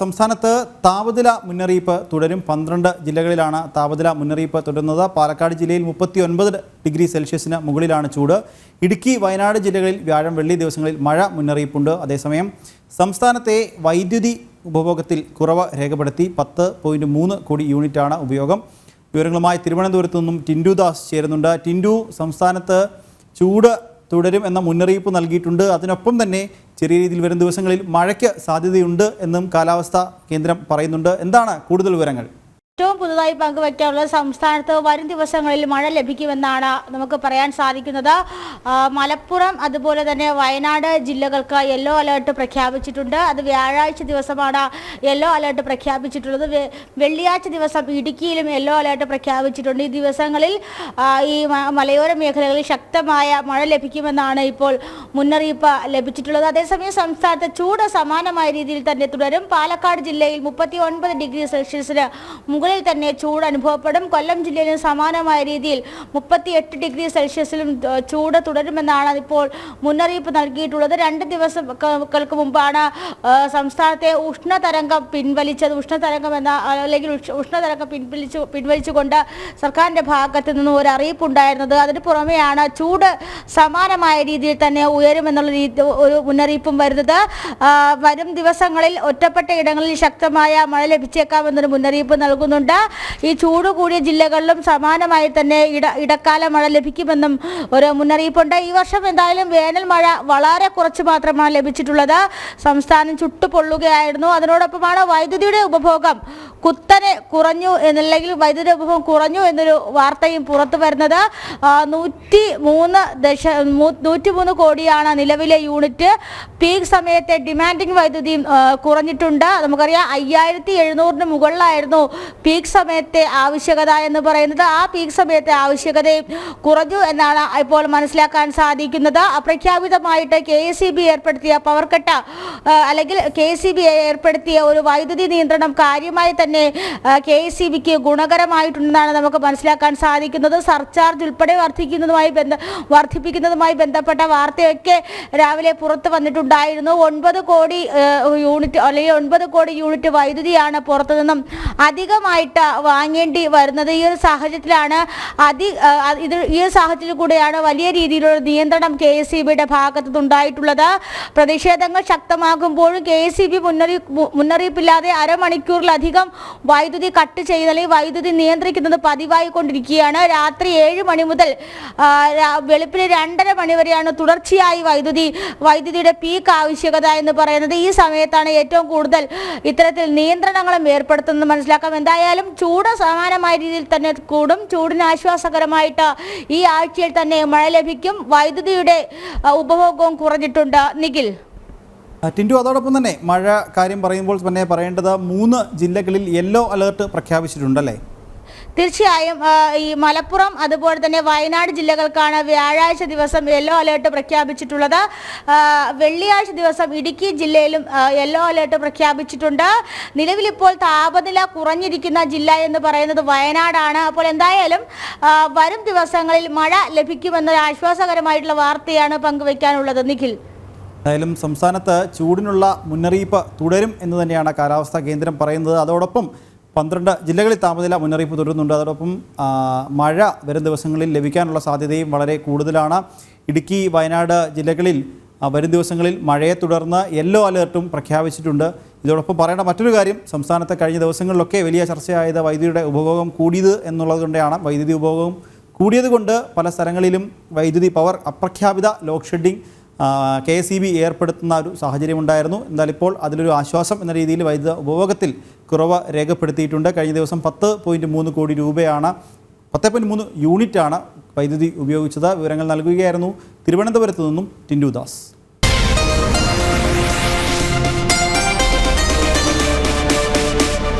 സംസ്ഥാനത്ത് താപനില മുന്നറിയിപ്പ് തുടരും. പന്ത്രണ്ട് ജില്ലകളിലാണ് താപനില മുന്നറിയിപ്പ് തുടരുന്നത്. പാലക്കാട് ജില്ലയിൽ മുപ്പത്തി ഒൻപത് ഡിഗ്രി സെൽഷ്യസിന് മുകളിലാണ് ചൂട്. ഇടുക്കി വയനാട് ജില്ലകളിൽ വ്യാഴം വെള്ളി ദിവസങ്ങളിൽ മഴ മുന്നറിയിപ്പുണ്ട്. അതേസമയം സംസ്ഥാനത്തെ വൈദ്യുതി ഉപഭോഗത്തിൽ കുറവ് രേഖപ്പെടുത്തി. പത്ത് പോയിന്റ് മൂന്ന് കോടി യൂണിറ്റാണ് ഉപയോഗം. വിവരങ്ങളുമായി തിരുവനന്തപുരത്തു നിന്നും ടിൻഡു ദാസ് ചേരുന്നുണ്ട്. ടിൻഡു സംസ്ഥാനത്ത് ചൂട് തുടരും എന്ന മുന്നറിയിപ്പ് നൽകിയിട്ടുണ്ട്. അതിനൊപ്പം തന്നെ ചെറിയ രീതിയിൽ വരും ദിവസങ്ങളിൽ മഴയ്ക്ക് സാധ്യതയുണ്ട് എന്നും കാലാവസ്ഥാ കേന്ദ്രം പറയുന്നുണ്ട്. എന്താണ് കൂടുതൽ വിവരങ്ങൾ? ഏറ്റവും പുതുതായി പങ്കുവയ്ക്കാനുള്ള സംസ്ഥാനത്ത് വരും ദിവസങ്ങളിൽ മഴ ലഭിക്കുമെന്നാണ് നമുക്ക് പറയാൻ സാധിക്കുന്നത്. മലപ്പുറം അതുപോലെ തന്നെ വയനാട് ജില്ലകൾക്ക് യെല്ലോ അലേർട്ട് പ്രഖ്യാപിച്ചിട്ടുണ്ട്. അത് വ്യാഴാഴ്ച ദിവസമാണ് യെല്ലോ അലേർട്ട് പ്രഖ്യാപിച്ചിട്ടുള്ളത്. വെള്ളിയാഴ്ച ദിവസം ഇടുക്കിയിലും യെല്ലോ അലേർട്ട് പ്രഖ്യാപിച്ചിട്ടുണ്ട്. ഈ ദിവസങ്ങളിൽ ഈ മലയോര മേഖലകളിൽ ശക്തമായ മഴ ലഭിക്കുമെന്നാണ് ഇപ്പോൾ മുന്നറിയിപ്പ് ലഭിച്ചിട്ടുള്ളത്. അതേസമയം സംസ്ഥാനത്ത് ചൂട് സമാനമായ രീതിയിൽ തന്നെ തുടരും. പാലക്കാട് ജില്ലയിൽ മുപ്പത്തി ഡിഗ്രി സെൽഷ്യസിന് മുകളിൽ തന്നെ ചൂട് അനുഭവപ്പെടും. കൊല്ലം ജില്ലയിലും സമാനമായ രീതിയിൽ മുപ്പത്തി എട്ട് ഡിഗ്രി സെൽഷ്യസിലും ചൂട് തുടരുമെന്നാണ് ഇപ്പോൾ മുന്നറിയിപ്പ് നൽകിയിട്ടുള്ളത്. രണ്ട് ദിവസങ്ങൾക്ക് മുമ്പാണ് സംസ്ഥാനത്തെ ഉഷ്ണതരംഗം പിൻവലിച്ചത്. ഉഷ്ണതരംഗം എന്ന അല്ലെങ്കിൽ ഉഷ്- ഉഷ്ണതരംഗം പിൻവലിച്ചു പിൻവലിച്ചുകൊണ്ട് സർക്കാരിന്റെ ഭാഗത്ത് നിന്ന് ഒരു അറിയിപ്പുണ്ടായിരുന്നത്. അതിന് പുറമെയാണ് ചൂട് സമാനമായ രീതിയിൽ തന്നെ ഉയരുമെന്നുള്ള രീതി ഒരു മുന്നറിയിപ്പും വരുന്നത്. വരും ദിവസങ്ങളിൽ ഒറ്റപ്പെട്ട ഇടങ്ങളിൽ ശക്തമായ മഴ ലഭിച്ചേക്കാമെന്നൊരു മുന്നറിയിപ്പ് നൽകുന്നുണ്ട് ഈ ചൂട് കൂടിയ ജില്ലകളിലും സമാനമായി തന്നെ ഇട ഇടക്കാല മഴ ലഭിക്കുമെന്നും ഒരു മുന്നറിയിപ്പുണ്ട്. ഈ വർഷം എന്തായാലും വേനൽ മഴ വളരെ കുറച്ച് മാത്രമാണ് ലഭിച്ചിട്ടുള്ളത്. സംസ്ഥാനം ചുട്ടുപൊള്ളുകയായിരുന്നു. അതിനോടൊപ്പമാണ് വൈദ്യുതിയുടെ ഉപഭോഗം കുത്തനെ കുറഞ്ഞു എന്നല്ലെങ്കിൽ വൈദ്യുതി ഉപഭോഗം കുറഞ്ഞു എന്നൊരു വാർത്തയും പുറത്തു വരുന്നത്. നൂറ്റി മൂന്ന് ദശ നൂറ്റി മൂന്ന് കോടിയാണ് നിലവിലെ യൂണിറ്റ്. പീക്ക് സമയത്തെ ഡിമാൻഡിങ് വൈദ്യുതിയും കുറഞ്ഞിട്ടുണ്ട്. നമുക്കറിയാം അയ്യായിരത്തി എഴുന്നൂറിന് മുകളിലായിരുന്നു പീക്ക് സമയത്തെ ആവശ്യകത എന്ന് പറയുന്നത് ആ പീക്ക് സമയത്തെ ആവശ്യകതയും കുറഞ്ഞു എന്നാണ് ഇപ്പോൾ മനസ്സിലാക്കാൻ സാധിക്കുന്നത്. അപ്രഖ്യാപിതമായിട്ട് കെ എസ് ഏർപ്പെടുത്തിയ പവർ അല്ലെങ്കിൽ കെ സി ബി ഏർപ്പെടുത്തിയ ഒരു വൈദ്യുതി നിയന്ത്രണം കാര്യമായി തന്നെ കെ എസ് സി ബിക്ക് ഗുണകരമായിട്ടുണ്ടെന്നാണ് നമുക്ക് മനസ്സിലാക്കാൻ സാധിക്കുന്നത്. സർചാർജ് ഉൾപ്പെടെ വർദ്ധിക്കുന്നതുമായി ബന്ധ വർദ്ധിപ്പിക്കുന്നതുമായി ബന്ധപ്പെട്ട വാർത്തയൊക്കെ രാവിലെ പുറത്തു വന്നിട്ടുണ്ടായിരുന്നു. ഒൻപത് കോടി യൂണിറ്റ് അല്ലെങ്കിൽ ഒൻപത് കോടി യൂണിറ്റ് വൈദ്യുതിയാണ് പുറത്തു നിന്നും അധികമായിട്ട് വാങ്ങേണ്ടി വരുന്നത്. ഈ ഒരു സാഹചര്യത്തിലാണ് അതി ഇത് ഈ ഒരു സാഹചര്യത്തിൽ കൂടെയാണ് വലിയ രീതിയിലുള്ള നിയന്ത്രണം കെ എസ് സി ബിയുടെ ഭാഗത്തുനിന്നുണ്ടായിട്ടുള്ളത്. പ്രതിഷേധങ്ങൾ ശക്തമാകുമ്പോഴും കെ എസ് സി ബി മുന്നറിയിപ്പ് മുന്നറിയിപ്പില്ലാതെ അരമണിക്കൂറിലധികം വൈദ്യുതി കട്ട് ചെയ്ത് അല്ലെങ്കിൽ വൈദ്യുതി നിയന്ത്രിക്കുന്നത് പതിവായി കൊണ്ടിരിക്കുകയാണ്. രാത്രി ഏഴ് മണി മുതൽ വെളുപ്പിന് രണ്ടര മണി വരെയാണ് തുടർച്ചയായി വൈദ്യുതി വൈദ്യുതിയുടെ പീക്ക് ആവശ്യകത എന്ന് പറയുന്നത്. ഈ സമയത്താണ് ഏറ്റവും കൂടുതൽ ഇത്തരത്തിൽ നിയന്ത്രണങ്ങളും ഏർപ്പെടുത്തുന്നത് മനസ്സിലാക്കാം. എന്തായാലും ചൂട് സമാനമായ രീതിയിൽ തന്നെ കൂടും. ചൂടിന് ആശ്വാസകരമായിട്ട് ഈ ആഴ്ചയിൽ തന്നെ മഴ ലഭിക്കും. വൈദ്യുതിയുടെ ഉപഭോഗവും കുറഞ്ഞിട്ടുണ്ട്. നിഖിൽ. ടിന്റു അതോടൊപ്പം തന്നെ മഴ കാര്യം പറയുമ്പോൾ തന്നെ പറയേണ്ടത് മൂന്ന് ജില്ലകളിൽ യെല്ലോ അലേർട്ട് പ്രഖ്യാപിച്ചിട്ടുണ്ടല്ലേ? തീർച്ചയായും ഈ മലപ്പുറം അതുപോലെ തന്നെ വയനാട് ജില്ലകൾക്കാണ് വ്യാഴാഴ്ച ദിവസം യെല്ലോ അലേർട്ട് പ്രഖ്യാപിച്ചിട്ടുള്ളത്. വെള്ളിയാഴ്ച ദിവസം ഇടുക്കി ജില്ലയിലും യെല്ലോ അലേർട്ട് പ്രഖ്യാപിച്ചിട്ടുണ്ട്. നിലവിലിപ്പോൾ താപനില കുറഞ്ഞിരിക്കുന്ന ജില്ല എന്ന് പറയുന്നത് വയനാടാണ്. അപ്പോൾ എന്തായാലും വരും ദിവസങ്ങളിൽ മഴ ലഭിക്കുമെന്നൊരു ആശ്വാസകരമായിട്ടുള്ള വാർത്തയാണ് പങ്കുവയ്ക്കാനുള്ളത്. നിഖിൽ. എന്തായാലും സംസ്ഥാനത്ത് ചൂടിനുള്ള മുന്നറിയിപ്പ് തുടരും എന്ന് തന്നെയാണ് കാലാവസ്ഥാ കേന്ദ്രം പറയുന്നത്. അതോടൊപ്പം പന്ത്രണ്ട് ജില്ലകളിൽ താപനില മുന്നറിയിപ്പ് തുടരുന്നുണ്ട്. അതോടൊപ്പം മഴ വരും ദിവസങ്ങളിൽ ലഭിക്കാനുള്ള സാധ്യതയും വളരെ കൂടുതലാണ്. ഇടുക്കി വയനാട് ജില്ലകളിൽ വരും ദിവസങ്ങളിൽ മഴയെ തുടർന്ന് യെല്ലോ അലേർട്ടും പ്രഖ്യാപിച്ചിട്ടുണ്ട്. ഇതോടൊപ്പം പറയേണ്ട മറ്റൊരു കാര്യം സംസ്ഥാനത്ത് കഴിഞ്ഞ ദിവസങ്ങളിലൊക്കെ വലിയ ചർച്ചയായത് വൈദ്യുതിയുടെ ഉപഭോഗം കൂടിയത് എന്നുള്ളത് കൊണ്ടാണ്. വൈദ്യുതി ഉപഭോഗം കൂടിയതുകൊണ്ട് പല സ്ഥലങ്ങളിലും വൈദ്യുതി power അപ്രഖ്യാപിത load shedding K S E B ഏർപ്പെടുത്തുന്ന ഒരു സാഹചര്യമുണ്ടായിരുന്നു. എന്നാൽ ഇപ്പോൾ അതിലൊരു ആശ്വാസം എന്ന രീതിയിൽ വൈദ്യുത ഉപഭോഗത്തിൽ കുറവ് രേഖപ്പെടുത്തിയിട്ടുണ്ട്. കഴിഞ്ഞ ദിവസം പത്ത് പോയിന്റ് മൂന്ന് കോടി രൂപയാണ് പത്ത് പോയിന്റ് മൂന്ന് യൂണിറ്റാണ് വൈദ്യുതി ഉപയോഗിച്ചത്. വിവരങ്ങൾ നൽകുകയായിരുന്നു തിരുവനന്തപുരത്ത് നിന്നും ടിൻഡു ദാസ്.